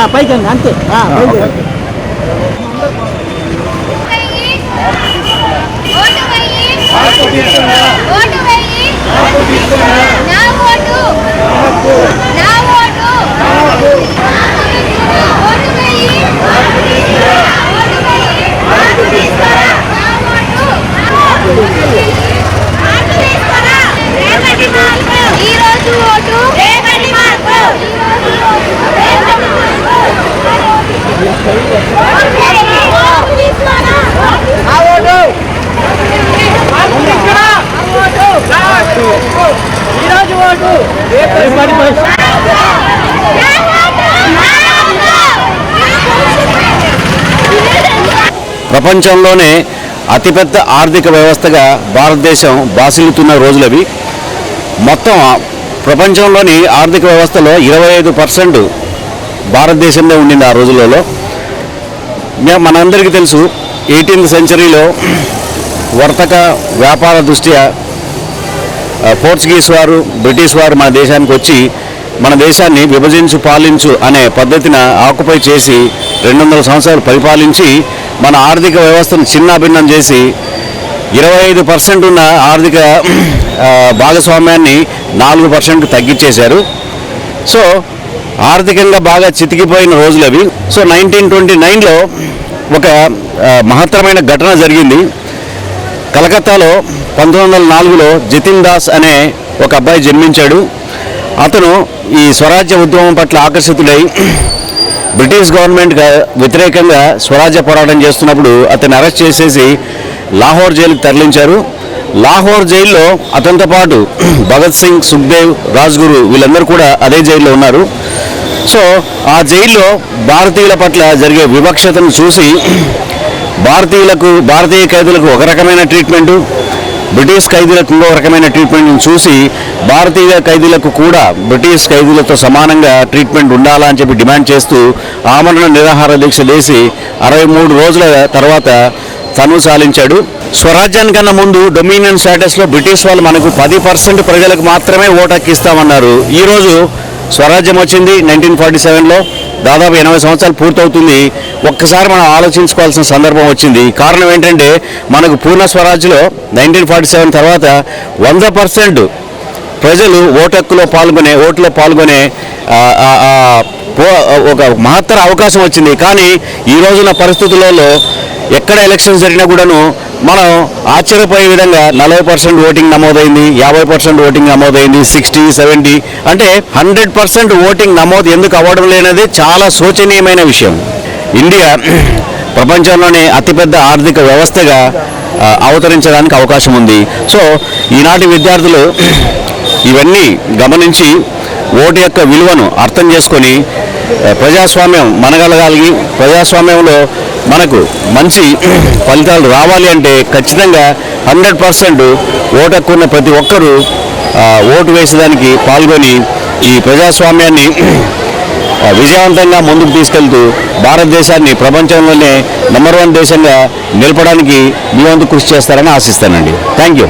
ఆ, పైకి అండి అంతే ఆ, బయలుదేరండి. ఓటు వెయ్యి ఓటు వెయ్యి నా ఓటు నా ఓటు ఓటు వెయ్యి ఓటు వెయ్యి ఓటు తీసుకోరా నా ఓటు ఓటు తీసుకోరా రేపటి మార్పు ఈ రోజు ఓటు రేపటి మార్పు ఈ రోజు ఓటు రేపటి మార్పు ఓటు తీసుకోరా ఆ ఓటు ఈరోజు ఓటు ప్రపంచంలోనే అతిపెద్ద ఆర్థిక వ్యవస్థగా భారతదేశం బాసిల్లుతున్న రోజులవి. మొత్తం ప్రపంచంలోని ఆర్థిక వ్యవస్థలో ఇరవై ఐదు పర్సెంట్ భారతదేశంలో ఉండింది ఆ రోజులలో. మనందరికీ తెలుసు ఎయిటీన్త్ సెంచరీలో వర్తక వ్యాపార దృష్ట్యా పోర్చుగీస్ వారు బ్రిటిష్ వారు మన దేశానికి వచ్చి మన దేశాన్ని విభజించు పాలించు అనే పద్ధతిన ఆకుపై చేసి రెండు వందల సంవత్సరాలు పరిపాలించి మన ఆర్థిక వ్యవస్థను చిన్నాభిన్నం చేసి ఇరవై ఐదు పర్సెంట్ ఉన్న ఆర్థిక భాగస్వామ్యాన్ని నాలుగు పర్సెంట్ తగ్గించేశారు సో ఆర్థికంగా బాగా చితికిపోయిన రోజులు అవి. సో నైన్టీన్ ట్వంటీ నైన్లో ఒక మహత్తరమైన ఘటన జరిగింది. కలకత్తాలో పంతొమ్మిది వందల నాలుగులో జతిన్ దాస్ అనే ఒక అబ్బాయి జన్మించాడు. అతను ఈ స్వరాజ్య ఉద్యమం పట్ల ఆకర్షితుడై బ్రిటిష్ గవర్నమెంట్ వ్యతిరేకంగా స్వరాజ్య పోరాటం చేస్తున్నప్పుడు అతన్ని అరెస్ట్ చేసేసి లాహోర్ జైలుకి తరలించారు. లాహోర్ జైల్లో అతనితో పాటు భగత్ సింగ్ సుఖ్దేవ్ రాజ్గురు వీళ్ళందరూ కూడా అదే జైల్లో ఉన్నారు. సో ఆ జైల్లో భారతీయుల పట్ల జరిగే వివక్షతను చూసి భారతీయులకు భారతీయ ఖైదీలకు ఒక రకమైన ట్రీట్మెంటు బ్రిటిష్ ఖైదీలకు ఇంకో రకమైన ట్రీట్మెంట్ని చూసి భారతీయ ఖైదీలకు కూడా బ్రిటిష్ ఖైదీలతో సమానంగా ట్రీట్మెంట్ ఉండాలా అని చెప్పి డిమాండ్ చేస్తూ ఆమరణ నిరాహార దీక్ష చేసి అరవై మూడు రోజుల తర్వాత తను సాలించాడు. స్వరాజ్యానికన్నా ముందు డొమినియన్ స్టేటస్లో బ్రిటిష్ వాళ్ళు మనకు పది పర్సెంట్ ప్రజలకు మాత్రమే ఓటు హక్కిస్తామన్నారు ఈరోజు స్వరాజ్యం వచ్చింది నైన్టీన్ ఫార్టీ సెవెన్లో. దాదాపు ఎనభై సంవత్సరాలు పూర్తవుతుంది. ఒక్కసారి మనం ఆలోచించుకోవాల్సిన సందర్భం వచ్చింది. కారణం ఏంటంటే మనకు పూర్ణ స్వరాజ్లో నైన్టీన్ ఫార్టీ సెవెన్ తర్వాత వంద పర్సెంట్ ప్రజలు ఓటక్కులో పాల్గొనే ఓటులో పాల్గొనే ఒక మహత్తర అవకాశం వచ్చింది. కానీ ఈ రోజున పరిస్థితులలో ఎక్కడ ఎలక్షన్స్ జరిగినా కూడాను మనం ఆశ్చర్యపోయే విధంగా నలభై పర్సెంట్ ఓటింగ్ నమోదైంది యాభై పర్సెంట్ ఓటింగ్ నమోదైంది సిక్స్టీ సెవెంటీ. అంటే హండ్రెడ్ పర్సెంట్ ఓటింగ్ నమోదు ఎందుకు అవ్వడం లేనది చాలా శోచనీయమైన విషయం. ఇండియా ప్రపంచంలోనే అతిపెద్ద ఆర్థిక వ్యవస్థగా అవతరించడానికి అవకాశం ఉంది. సో ఈనాటి విద్యార్థులు ఇవన్నీ గమనించి ఓటు యొక్క విలువను అర్థం చేసుకొని ప్రజాస్వామ్యం మనగలగాలి. ప్రజాస్వామ్యంలో మనకు మంచి ఫలితాలు రావాలి అంటే ఖచ్చితంగా హండ్రెడ్ పర్సెంట్ ఓటు హక్కున్న ప్రతి ఒక్కరూ ఓటు వేసేదానికి పాల్గొని ఈ ప్రజాస్వామ్యాన్ని విజయవంతంగా ముందుకు తీసుకెళ్తూ భారతదేశాన్ని ప్రపంచంలోనే నెంబర్ వన్ దేశంగా నిలపడానికి మీ వంతు కృషి చేస్తారని ఆశిస్తానండి. Thank you